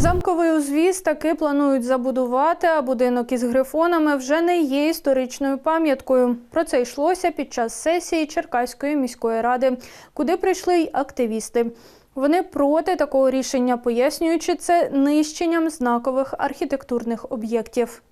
Замковий узвіз таки планують забудувати, а будинок із грифонами вже не є історичною пам'яткою. Про це йшлося під час сесії Черкаської міської ради, куди прийшли й активісти. Вони проти такого рішення, пояснюючи це нищенням знакових архітектурних об'єктів.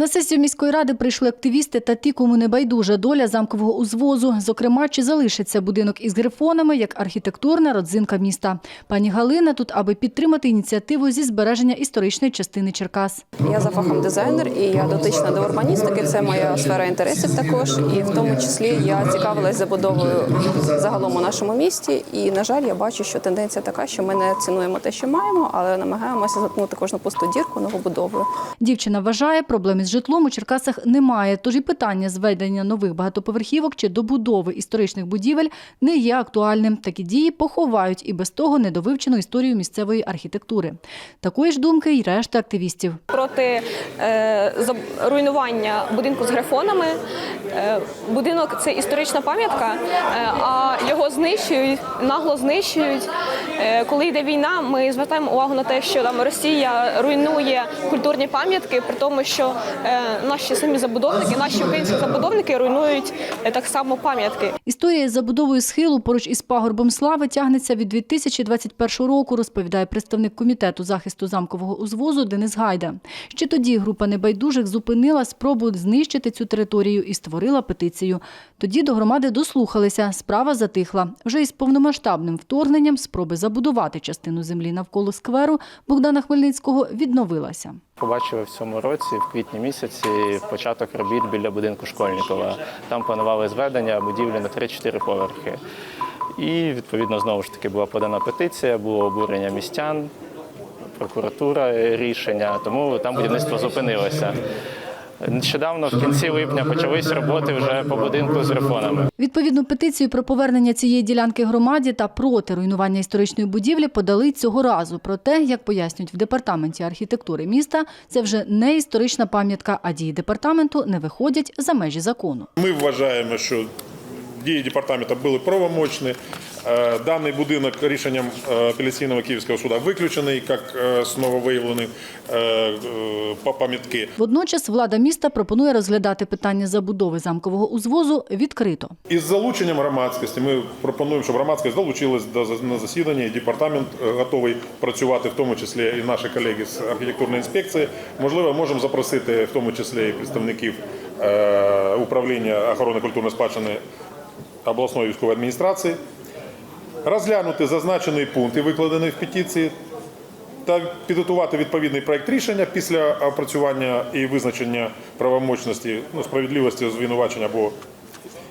На сесію міської ради прийшли активісти та ті, кому не байдужа доля замкового узвозу. Зокрема, чи залишиться будинок із грифонами як архітектурна родзинка міста. Пані Галина тут, аби підтримати ініціативу зі збереження історичної частини Черкас. Я за фахом дизайнер і я дотична до урбаністики. Це моя сфера інтересів також. І в тому числі я цікавилась забудовою загалом у нашому місті. І на жаль, я бачу, що тенденція така, що ми не цінуємо те, що маємо, але намагаємося заткнути кожну пусту дірку новобудовою. Дівчина вважає, проблем житлом у Черкасах немає, тож і питання зведення нових багатоповерхівок чи добудови історичних будівель не є актуальним. Такі дії поховають і без того недовивчену історію місцевої архітектури. Такої ж думки й решта активістів. проти е, руйнування будинку з грифонами. Е, будинок це історична пам'ятка, е, а його знищують, нагло знищують. Е, коли йде війна, ми звертаємо увагу на те, що там Росія руйнує культурні пам'ятки, при тому, що наші самі забудовники, наші українські забудовники руйнують е, так само пам'ятки. Історія з забудовою схилу поруч із пагорбом слави тягнеться від 2021 року, розповідає представник комітету захисту замкового узвозу Денис Гайда. Ще тоді група небайдужих зупинила спробу знищити цю територію і створила петицію. Тоді до громади дослухалися, справа затихла. Вже із повномасштабним вторгненням спроби забудувати частину землі навколо скверу Богдана Хмельницького відновилася. Побачили в цьому році, в квітні місяці, початок робіт біля будинку Школьникова. Там планували зведення будівлі на 3-4 поверхи. І відповідно знову ж таки була подана петиція, було обурення містян, прокуратура рішення, тому там будівництво зупинилося. Нещодавно, в кінці липня, почались роботи вже по будинку з реформами. Відповідну петицію про повернення цієї ділянки громаді та проти руйнування історичної будівлі подали цього разу. Проте, як пояснюють в департаменті архітектури міста, це вже не історична пам'ятка, а дії департаменту не виходять за межі закону. Ми вважаємо, що дії департаменту були правомочні. Е, Даний будинок рішенням е, апеляційного Київського суду виключений як е, нововиявлені е, па- пам'ятки. Водночас влада міста пропонує розглядати питання забудови замкового узвозу відкрито. Із залученням громадськості ми пропонуємо, щоб громадськість долучилась до на засідання. і Департамент е, готовий працювати, в тому числі і наші колеги з архітектурної інспекції. Можливо, можемо запросити в тому числі і представників е, управління охорони культурної спадщини обласної військової адміністрації, розглянути зазначений пункт, і викладений в петиції, та підготувати відповідний проект рішення після опрацювання і визначення правомочності, ну, справедливості звинувачення або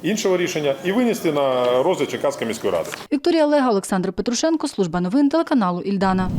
іншого рішення, і винести на розгляд Черкаської міської ради. Вікторія Олега, Олександр Петрушенко, служба новин телеканалу Ільдана.